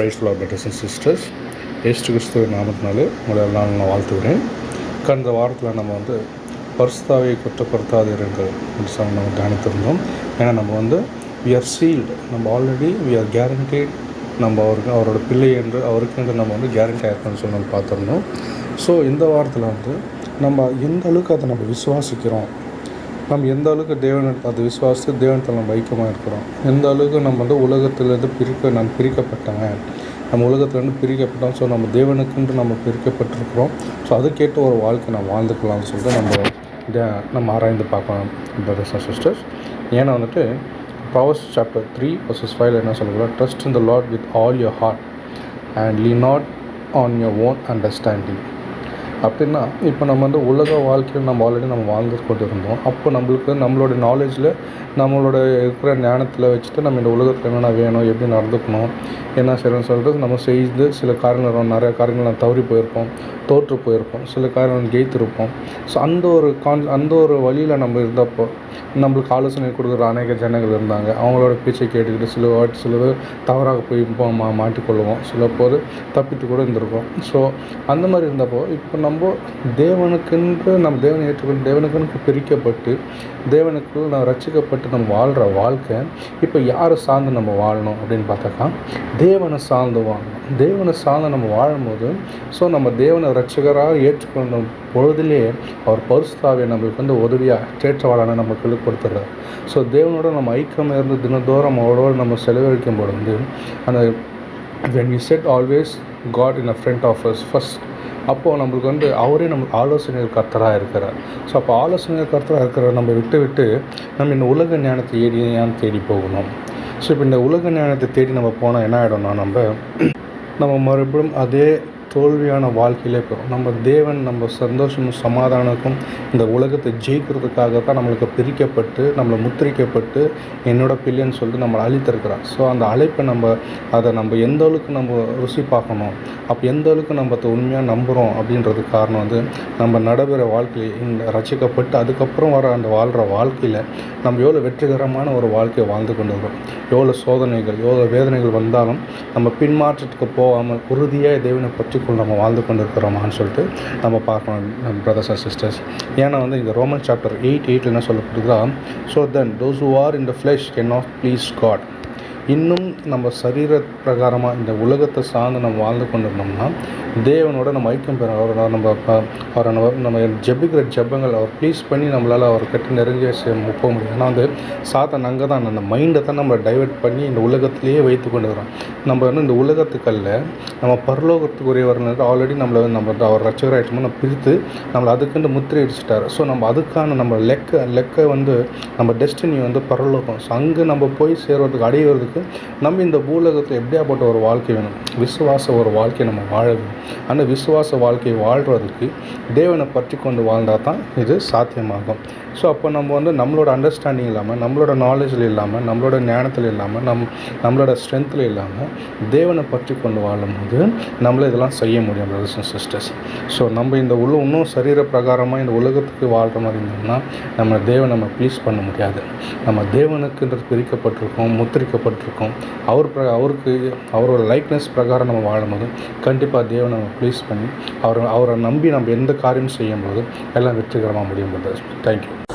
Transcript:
Praise for brothers and sisters asked கிறிஸ்துவ நாமத்தினாலே உங்களை எல்லாம் நான் வாழ்த்துகிறேன். கடந்த வாரத்தில் நம்ம வந்து பரிசுத்தாவை குற்றப்படுத்தாதீர்கள் என்று சொல்லி நம்ம தியானித்திருந்தோம். ஏன்னா நம்ம வந்து வி ஆர் சீல்டு நம்ம ஆல்ரெடி வி ஆர் கேரண்டேட் நம்ம அவருக்கு அவரோட பிள்ளை என்று அவருக்கு என்று நம்ம வந்து கேரண்டி ஆயிருக்கோம்னு சொல்லி நம்ம பார்த்துருந்தோம். ஸோ இந்த வாரத்தில் வந்து நம்ம எந்த அளவுக்கு அதை நம்ம விசுவாசிக்கிறோம்? நம்ம எந்த அளவுக்கு தேவனை அதை விசுவாசித்து தேவனத்தில் நம்ம ஐக்கியமாக இருக்கிறோம்? எந்த அளவுக்கு நம்ம வந்து உலகத்திலேருந்து பிரிக்க நம்ம பிரிக்கப்பட்டவன் நம்ம உலகத்துலேருந்து பிரிக்கப்பட்டோம். ஸோ நம்ம தேவனுக்குன்ட்டு நம்ம பிரிக்கப்பட்டிருக்கிறோம். ஸோ அதுக்கேற்ற ஒரு வாழ்க்கை நம்ம வாழ்ந்துக்கலாம்னு சொல்லிட்டு நம்ம இதை நம்ம ஆராய்ந்து பார்க்கலாம் பிரதர்ஸ் அண்ட் சிஸ்டர்ஸ் ஏன்னா வந்துட்டு பவர்ஸ் சாப்டர் த்ரீ வர்சஸ் ஃபைவ்ல என்ன சொல்லக்கூடாது trust in the lord with all your heart and lean not on your own understanding அப்படின்னா இப்போ நம்ம வந்து உலக வாழ்க்கையில் நம்ம ஆல்ரெடி நம்ம வாழ்ந்து கொண்டு இருந்தோம் அப்போ நம்மளுக்கு நம்மளோட நாலேஜில் நம்மளோட இருக்கிற ஞானத்தில் வச்சுட்டு நம்ம இந்த உலகத்தில் என்னென்ன வேணும் எப்படி நடந்துக்கணும் என்ன செய்யணும்னு சொல்லிட்டு நம்ம செய்து சில காரியங்கள் நிறைய காரியங்கள் நம்ம தவறி போயிருப்போம் தோற்று போயிருப்போம் சில காரியங்கள் ஜெயித்திருப்போம். ஸோ அந்த ஒரு கான் அந்த ஒரு வழியில் நம்ம இருந்தப்போ நம்மளுக்கு ஆலோசனை கொடுக்குற அநேக ஜனங்கள் இருந்தாங்க. அவங்களோட பேச்சை கேட்டுக்கிட்டு சில வாட்டி சில தவறாக போய் இப்போ மா மாட்டிக்கொள்ளுவோம் சில போது தப்பித்து கூட இருந்திருக்கோம். ஸோ அந்த மாதிரி இருந்தப்போ இப்போ நம்ம தேவனுக்கென்று நம்ம தேவனை ஏற்றுக்கொண்டு தேவனுக்குன்னு பிரிக்கப்பட்டு தேவனுக்கு நம்ம ரட்சிக்கப்பட்டு நம்ம வாழ்கிற வாழ்க்கை இப்போ யாரை சார்ந்து நம்ம வாழணும் அப்படின்னு பார்த்தாக்கா தேவனை சார்ந்து வாழணும். தேவனை சார்ந்து நம்ம வாழும்போது ஸோ நம்ம தேவனை ரட்சகராக ஏற்றுக்கொண்ட பொழுதிலே அவர் பரிசுத்தாவை நம்மளுக்கு வந்து உதவியாக தேற்றவாளான நமக்கு கொடுத்துட்றார். ஸோ தேவனோட நம்ம ஐக்கியம் இருந்து தினந்தோறும் அவரோடு நம்ம செலவழிக்கும் பொழுது அந்த when we set always God in a front of us first அப்போது நம்மளுக்கு வந்து அவரே நம்ம ஆலோசனைகள் கர்த்தராக இருக்கிறார். ஸோ அப்போ ஆலோசனைகள் கர்த்தராக இருக்கிற நம்ம விட்டு விட்டு நம்ம இந்த உலக ஞானத்தை ஏடி ஏன் தேடி போகணும்? ஸோ இப்போ இந்த உலக ஞானத்தை தேடி நம்ம போனால் என்ன ஆகிடும்னா நம்ம நம்ம மறுபடியும் அதே தோல்வியான வாழ்க்கையிலே போகிறோம் நம்ம தேவன் நம்ம சந்தோஷமும் சமாதானக்கும் இந்த உலகத்தை ஜெயிக்கிறதுக்காக தான் நம்மளுக்கு பிரிக்கப்பட்டு நம்மளை முத்திரிக்கப்பட்டு என்னோட பிள்ளைன்னு சொல்லிட்டு நம்மளை அழித்திருக்கிறார். ஸோ அந்த அழைப்பை நம்ம அதை நம்ம எந்த அளவுக்கு நம்ம ருசி பார்க்கணும் அப்போ எந்த அளவுக்கு நம்ம அதை உண்மையாக நம்புகிறோம் அப்படின்றதுக்கு காரணம் வந்து நம்ம நடைபெற வாழ்க்கையில் இந்த ரசிக்கப்பட்டு அதுக்கப்புறம் வர அந்த வாழ்கிற வாழ்க்கையில் நம்ம எவ்வளோ வெற்றிகரமான ஒரு வாழ்க்கையை வாழ்ந்து கொண்டு வரோம். எவ்வளோ சோதனைகள் எவ்வளோ வேதனைகள் வந்தாலும் நம்ம பின்மாற்றத்துக்கு போகாமல் உறுதியாக தேவனை பற்றி பற்றிக்குள் நம்ம வாழ்ந்து கொண்டு இருக்கிறோமான்னு சொல்லிட்டு நம்ம பார்க்கணும் பிரதர்ஸ் அண்ட் சிஸ்டர்ஸ் ஏன்னா வந்து இந்த ரோமன் சாப்டர் எயிட் எயிட்டில் என்ன சொல்லப்படுதுன்னா so then those who are in the flesh can not please God இன்னும் நம்ம சரீர பிரகாரமாக இந்த உலகத்தை சார்ந்து நம்ம வாழ்ந்து கொண்டிருந்தோம்னா தேவனோட நம்ம ஐக்கியம் பெற அவரோட நம்ம அவரை நம்ம நம்ம ஜெபிக்கிற ஜெபங்கள் அவர் ப்ளீஸ் பண்ணி நம்மளால் அவர் கட்டி நெருங்கிய போக முடியும். ஏன்னா வந்து சாத்தன் அங்கே தான் அந்த மைண்டை தான் நம்ம டைவெர்ட் பண்ணி இந்த உலகத்திலேயே வைத்து கொண்டு வரோம் நம்ம வந்து இந்த உலகத்துக்கல்ல நம்ம பரலோகத்துக்குரியவர் ஆல்ரெடி நம்மளை நம்ம அவர் ரச்சகர் ஆகிட்டோமோ நம்ம பிரித்து நம்மளை அதுக்குன்னு முத்திரை அடிச்சுட்டார் ஸோ நம்ம அதுக்கான நம்ம லெக்க லெக்கை வந்து நம்ம டெஸ்டினி வந்து பரலோகம். ஸோ அங்கே நம்ம போய் சேர்வதுக்கு அடையிறதுக்கு நம்ம இந்த பூலகத்தில் எப்படியாப்பட்ட ஒரு வாழ்க்கை வேணும்? விசுவாச ஒரு வாழ்க்கையை நம்ம வாழ வேணும் அந்த விசுவாச வாழ்க்கையை வாழ்கிறதுக்கு தேவனை பற்றி கொண்டு வாழ்ந்தால் தான் இது சாத்தியமாகும். ஸோ அப்போ நம்ம வந்து நம்மளோட அண்டர்ஸ்டாண்டிங் இல்லாமல் நம்மளோட நாலேஜில் இல்லாமல் நம்மளோட ஞானத்தில் இல்லாமல் நம் நம்மளோட ஸ்ட்ரென்த்தில் இல்லாமல் தேவனை பற்றி கொண்டு வாழும்போது நம்மள இதெல்லாம் செய்ய முடியும் பிரதர்ஸ் அண்ட் சிஸ்டர்ஸ் ஸோ நம்ம இந்த உள்ள இன்னும் சரீர பிரகாரமாக இந்த உலகத்துக்கு வாழ்கிற மாதிரி இருந்தோம்னா நம்ம தேவனை நம்ம ப்ளீஸ் பண்ண முடியாது. நம்ம தேவனுக்குன்றது பிரிக்கப்பட்டிருக்கோம் முத்திரிக்கப்பட்டிருக்கோம் அவர் பிர அவருக்கு அவரோட லைக்னஸ் பிரகாரம் நம்ம வாழும்போது கண்டிப்பாக தேவனை நம்ம ப்ளீஸ் பண்ணி அவரை அவரை நம்பி நம்ம எந்த காரியம் செய்யும்போது எல்லாம் வெற்றிகரமாக முடியும். தேங்க்யூ